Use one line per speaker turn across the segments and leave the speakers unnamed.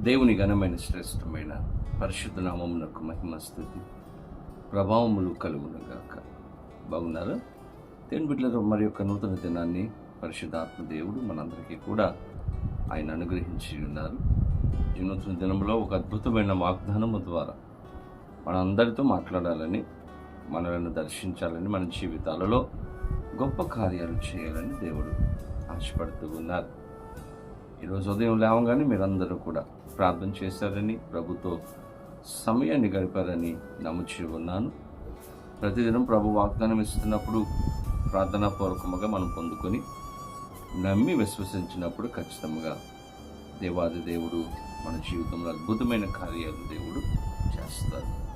దేవుని ఘనమైన శ్రేష్టమైన పరిశుద్ధ నామమునకు మహిమ స్థుతి ప్రభావములు కలుగునుగాక. బాగున్నారా? దేని బిడ్డలతో మరి యొక్క నూతన దినాన్ని పరిశుద్ధాత్మ దేవుడు మనందరికీ కూడా ఆయన అనుగ్రహించి ఉన్నారు. ఈ నూతన దినంలో ఒక అద్భుతమైన వాగ్దానము ద్వారా మనందరితో మాట్లాడాలని మనలను దర్శించాలని మన జీవితాలలో గొప్ప కార్యాలు చేయాలని దేవుడు ఆశపడుతూ ఉన్నారు. ఈరోజు ఉదయం లేవగానే మీరందరూ కూడా ప్రార్థన చేశారని ప్రభుతో సమయాన్ని గడిపారని నమ్ముచి ఉన్నాను. ప్రతిదినం ప్రభు వాగ్దానం ఇస్తున్నప్పుడు ప్రార్థనాపూర్వకముగా మనం పొందుకొని నమ్మి విశ్వసించినప్పుడు ఖచ్చితంగా దేవాది దేవుడు మన జీవితంలో అద్భుతమైన కార్యాలు దేవుడు చేస్తారు.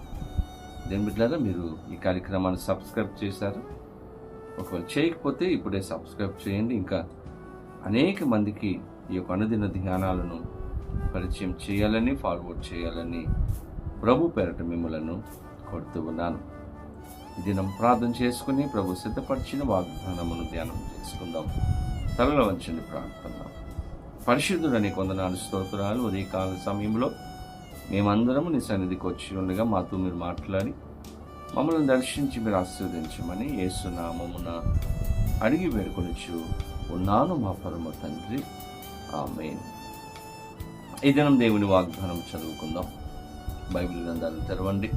దేని బిడ్డారా మీరు ఈ కార్యక్రమాన్ని సబ్స్క్రైబ్ చేశారు? ఒకవేళ చేయకపోతే ఇప్పుడే సబ్స్క్రైబ్ చేయండి. ఇంకా అనేక మందికి ఈ యొక్క అనుదిన ధ్యానాలను పరిచయం చేయాలని ఫార్వర్డ్ చేయాలని ప్రభు పేరట మిమ్మలను కొడుతూ ఉన్నాను. దినం ప్రార్థన చేసుకుని ప్రభు సిద్ధపరిచిన వాగ్దానమును ధ్యానం చేసుకుందాం. తలలో వంచండి ప్రార్థన పరిశుద్ధుడని కొందనాలు స్తోత్రాలు ఉదయకాల సమయంలో మేమందరము నీ సన్నిధికి వచ్చి ఉండగా మాతో మీరు మాట్లాడి మమ్మల్ని దర్శించి మీరు ఆశీర్వదించమని ఏసునామమున అడిగి వేడుకొనిచ్చు ఉన్నాను మా పరమ తండ్రి. ఆమె ఈ దినం దేవుని వాగ్దానం చదువుకుందాం. బైబిల్ గ్రంథాలు తెరవండి.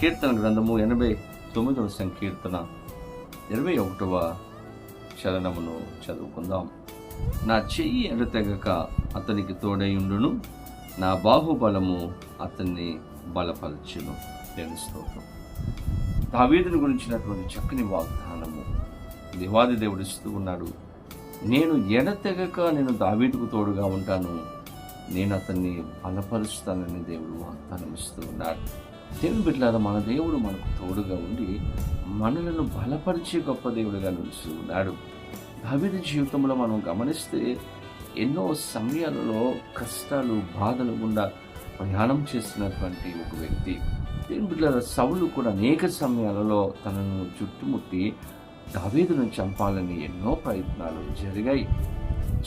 కీర్తన గ్రంథము ఎనభై తొమ్మిదవ సంకీర్తన ఇరవై ఒకటవ చరణమును చదువుకుందాం. నా చెయ్యి ఎడతెగక అతనికి తోడయుండును నా బాహుబలము అతన్ని బలపరచును. నేను స్తోత్రం. దావీదుని గురించినటువంటి చక్కని వాగ్దానము. దేవాది దేవుడు ఇస్తూ ఉన్నాడు నేను ఎడతెగక నేను దావీదుకు తోడుగా ఉంటాను నేను అతన్ని బలపరుస్తానని దేవుడు వాగ్దానం ఇస్తూ ఉన్నాడు. దేవుని బిడ్డలారా మన దేవుడు మనకు తోడుగా ఉండి మనలను బలపరిచే గొప్ప దేవుడిగా నిలుస్తూ ఉన్నాడు. దావిద జీవితంలో మనం గమనిస్తే ఎన్నో సమయాలలో కష్టాలు బాధలు గుండా ప్రయాణం చేస్తున్నటువంటి ఒక వ్యక్తి. దేవుని బిడ్డలారా సవులు కూడా అనేక సమయాలలో తనను చుట్టుముట్టి దావేదును చంపాలని ఎన్నో ప్రయత్నాలు జరిగాయి.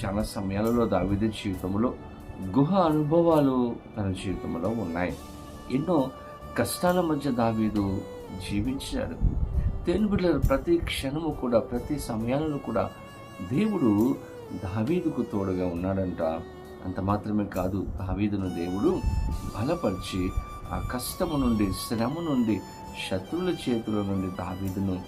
చాలా సమయాలలో దావీదు జీవితంలో గుహ అనుభవాలు తన జీవితంలో ఉన్నాయి. ఎన్నో కష్టాల మధ్య దావీదు జీవించాడు. దేవుని బిడ్డల ప్రతి క్షణము కూడా ప్రతి సమయాలలో కూడా దేవుడు దావీదుకు తోడుగా ఉన్నాడంట. అంత మాత్రమే కాదు దావీదును దేవుడు బలపరిచి ఆ కష్టము నుండి శ్రమ నుండి శత్రువుల చేతుల నుండి దావీదును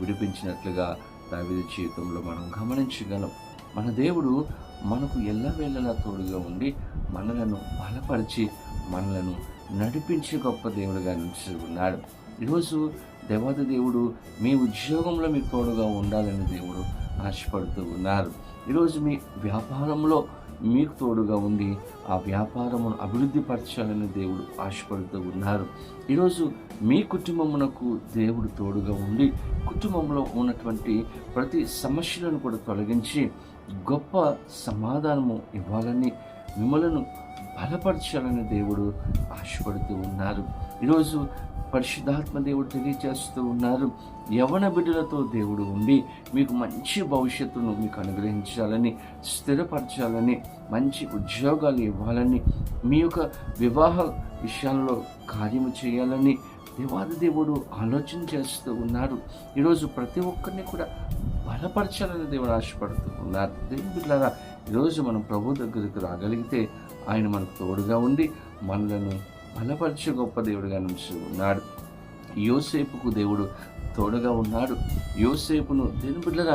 విడిపించినట్లుగా దావీదు జీవితంలో మనం గమనించగలం. మన దేవుడు మనకు ఎల్లవేళలా తోడుగా ఉండి మనలను బలపరిచి మనలను నడిపించే గొప్ప దేవుడుగా నిలిచి ఉన్నాడు ఈరోజు దేవత దేవుడు మీ ఉద్యోగంలో మీకు తోడుగా ఉండాలని దేవుడు ఆశపడుతూ ఉన్నారు. ఈరోజు మీ వ్యాపారంలో మీకు తోడుగా ఉండి ఆ వ్యాపారమును అభివృద్ధి పరచాలని దేవుడు ఆశపడుతూ ఉన్నారు. ఈరోజు మీ కుటుంబమునకు దేవుడు తోడుగా ఉండి కుటుంబంలో ఉన్నటువంటి ప్రతి సమస్యలను కూడా తొలగించి గొప్ప సమాధానము ఇవ్వాలని మిమ్మలను బలపరచాలని దేవుడు ఆశపడుతూ ఉన్నారు. ఈరోజు పరిశుద్ధాత్మ దేవుడు తెలియజేస్తూ ఉన్నారు. యవన బిడ్డలతో దేవుడు ఉండి మీకు మంచి భవిష్యత్తును మీకు అనుగ్రహించాలని స్థిరపరచాలని మంచి ఉద్యోగాలు ఇవ్వాలని మీ యొక్క వివాహ విషయాల్లో కార్యము చేయాలని దేవాది దేవుడు ఆలోచన చేస్తూ ఉన్నారు. ఈరోజు ప్రతి ఒక్కరిని కూడా బలపరచాలని దేవుడు ఆశపడుతూ ఉన్నారు. దేవుని బిడ్డలారా ఈరోజు మనం ప్రభు దగ్గరికి రాగలిగితే ఆయన మనకు తోడుగా ఉండి మనలను బలపరిచే గొప్ప దేవుడుగా నుంచి ఉన్నాడు యోసేపుకు దేవుడు తోడుగా ఉన్నాడు. యోసేపును దేని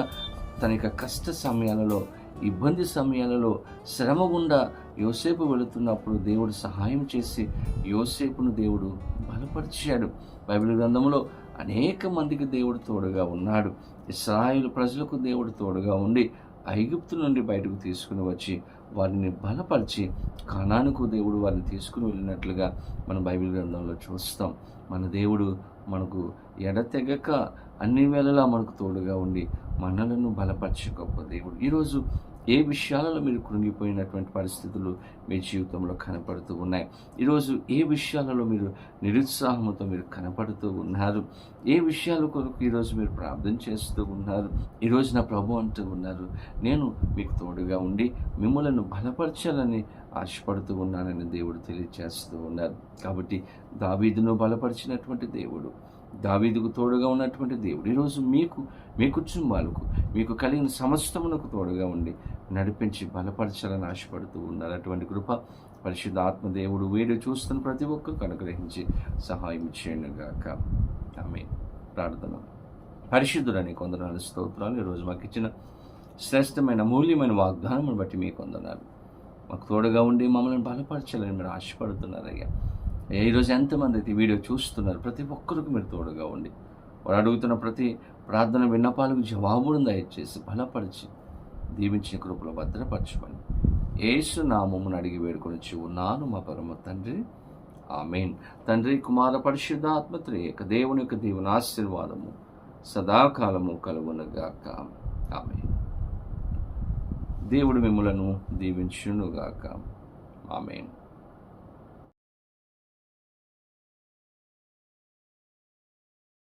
తన యొక్క కష్ట సమయాలలో ఇబ్బంది సమయాలలో శ్రమ గుండా యోసేపు వెళుతున్నప్పుడు దేవుడు సహాయం చేసి యోసేపును దేవుడు బలపరిచాడు. బైబిల్ గ్రంథంలో అనేక మందికి దేవుడు తోడుగా ఉన్నాడు. ఇస్రాయిల్ ప్రజలకు దేవుడు తోడుగా ఉండి ఐగుప్తు నుండి బయటకు తీసుకుని వచ్చి వారిని బలపరిచి కణానుకు దేవుడు వారిని తీసుకుని వెళ్ళినట్లుగా మన బైబిల్ గ్రంథంలో చూస్తాం. మన దేవుడు మనకు ఎడతెగక అన్ని వేళలా మనకు తోడుగా ఉండి మనలను బలపరిచే గొప్ప దేవుడు. ఈరోజు ఏ విషయాలలో మీరు కృంగిపోయినటువంటి పరిస్థితులు మీ జీవితంలో కనపడుతూ ఉన్నాయి? ఈరోజు ఏ విషయాలలో మీరు నిరుత్సాహంతో మీరు కనపడుతూ ఉన్నారు? ఏ విషయాల కొరకు ఈరోజు మీరు ప్రార్థన చేస్తూ ఉన్నారు? ఈరోజు నా ప్రభు అంటూ ఉన్నారు నేను మీకు తోడుగా ఉండి మిమ్మలను బలపరచాలని ఆశపడుతూ ఉన్నానని దేవుడు తెలియజేస్తూ ఉన్నారు. కాబట్టి దావీదును బలపరిచినటువంటి దేవుడు దావీదుకు తోడుగా ఉన్నటువంటి దేవుడు ఈరోజు మీకు మీ కుటుంబాలకు మీకు కలిగిన సమస్తమునకు తోడుగా ఉండి నడిపించి బలపరచాలని ఆశపడుతూ ఉన్నారు. అటువంటి కృప పరిశుద్ధ ఆత్మదేవుడు వీడు చూస్తున్న ప్రతి ఒక్కరికి అనుగ్రహించి సహాయం చేయను గాక. ఆమె ప్రార్థన. పరిశుద్ధులని కొందనాలు స్తోత్రాలు ఈరోజు మాకు ఇచ్చిన శ్రేష్టమైన మూల్యమైన వాగ్దానం బట్టి మీకు కొందనాలు మాకు తోడుగా ఉండి మమ్మల్ని బలపరచాలని మీరు ఆశపడుతున్నారయ్యా. అయ్యా, ఈరోజు ఎంతమంది అయితే వీడియో చూస్తున్నారు ప్రతి ఒక్కరికి మీరు తోడుగా ఉండి వారు అడుగుతున్న ప్రతి ప్రార్థన విన్నపాలకు జవాబును దయచేసి బలపరిచి దీవించిన కృపలో భద్రపరచమని ఏసు నామమును అడిగి వేడుకొని ఉన్నాను మా పరమ తండ్రి. ఆమెన్. తండ్రి కుమార పరిశుద్ధాత్మత్రి యొక్క దేవుని యొక్క దేవుని ఆశీర్వాదము సదాకాలము కలుగునగాక. ఆమె దేవుడు మిమ్మలను దీవించునుగాక. ఆమెను.